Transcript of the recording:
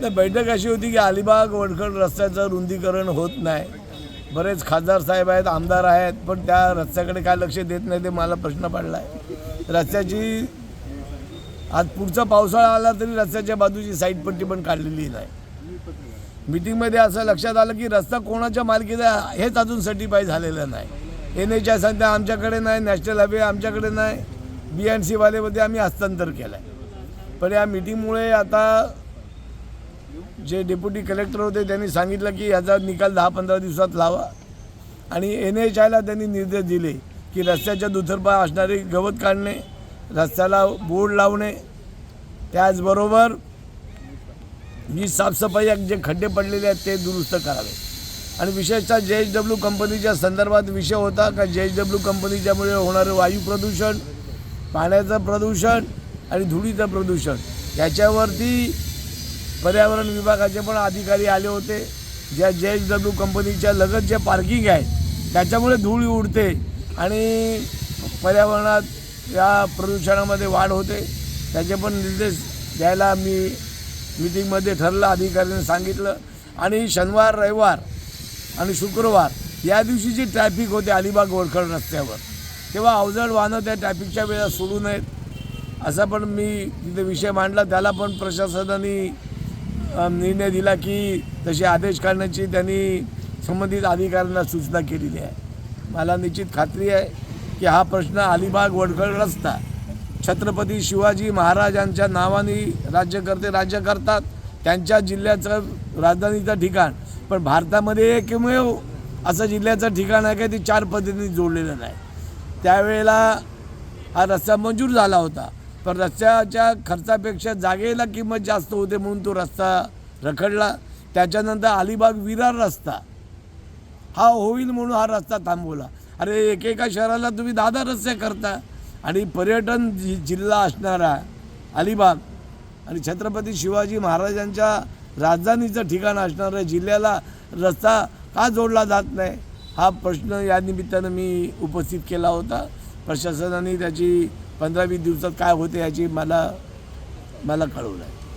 नाही बैठक अशी होती की अलिबाग वडखड रस्त्याचं रुंदीकरण होत नाही. बरेच खासदार साहेब आहेत आमदार आहेत पण त्या रस्त्याकडे काय लक्ष देत नाही ते मला प्रश्न पडला आहे रस्त्याची आज पुढचा पावसाळा आला तरी रस्त्याच्या बाजूची साईड पट्टी पण काढलेली नाही. मिटिंगमध्ये असं लक्षात आलं की रस्ता कोणाच्या मालकीचा हेच अजून सर्टिफाय झालेलं नाही. एन एच आय सध्या आमच्याकडे नाही नॅशनल हायवे आमच्याकडे नाही बी एन सीवालेमध्ये आम्ही हस्तांतर केलं आहे पण या मिटिंगमुळे आता जे डेप्युटी कलेक्टर होते त्यांनी सांगितलं की याचा निकाल दहा पंधरा दिवसात लावा. आणि एन एच आयला त्यांनी निर्देश दिले की रस्त्याच्या दुथरपा असणारे गवत काढणे रस्त्याला बोर्ड लावणे. त्याचबरोबर जी साफसफाई जे खड्डे पडलेले आहेत ते दुरुस्त करावे. आणि विशेषतः जे एच डब्ल्यू कंपनीच्या संदर्भात विषय होता का जे एच डब्ल्यू कंपनीच्यामुळे होणारं वायू प्रदूषण पाण्याचं प्रदूषण आणि धुळीचं प्रदूषण याच्यावरती पर्यावरण विभागाचे पण अधिकारी आले होते. ज्या जे एच डब्ल्यू कंपनीच्या लगत जे पार्किंग आहे त्याच्यामुळे धूळ उडते आणि पर्यावरणात या प्रदूषणामध्ये वाढ होते. त्याचे पण निर्देश द्यायला मी मिटिंगमध्ये ठरलं अधिकाऱ्यांनी सांगितलं. आणि शनिवार रविवार आणि शुक्रवार या दिवशी जी ट्रॅफिक होते अलिबाग वडखळ रस्त्यावर तेव्हा अवजड वाहनं त्या ट्रॅफिकच्या वेळा सोडू नयेत. असा पण मी तिथे विषय मांडला. त्याला पण प्रशासनाने निर्णय दिला की तसे आदेश काढण्याची त्यांनी संबंधित अधिकाऱ्यांना सूचना केलेली आहे. मला निश्चित खात्री आहे की हा प्रश्न अलिबाग वडखळ रस्ता छत्रपती शिवाजी महाराजांच्या नावाने राज्यकर्ते राज्य करतात त्यांच्या जिल्ह्याचं राजधानीचं ठिकाण. पण भारतामध्ये एकमेव असं जिल्ह्याचं ठिकाण आहे का ते चार पद्धतीने जोडलेलं नाही. त्यावेळेला हा रस्ता मंजूर झाला होता. पण रस्त्याच्या खर्चापेक्षा जागेला किंमत जास्त होते म्हणून तो रस्ता रखडला. त्याच्यानंतर अलिबाग विरार रस्ता. हा होईल म्हणून हा रस्ता थांबवला. अरे एकेका शहराला तुम्ही दहा दहा रस्ते करता आणि पर्यटन जि जिल्हा असणारा अलिबाग आणि छत्रपती शिवाजी महाराजांच्या राजधानीचं ठिकाण असणाऱ्या जिल्ह्याला रस्ता का जोडला जात नाही? हा प्रश्न या निमित्तानं मी उपस्थित केला होता. प्रशासनाने त्याची पंधरा वीस दिवसात काय होते याची मला मला कळवलं आहे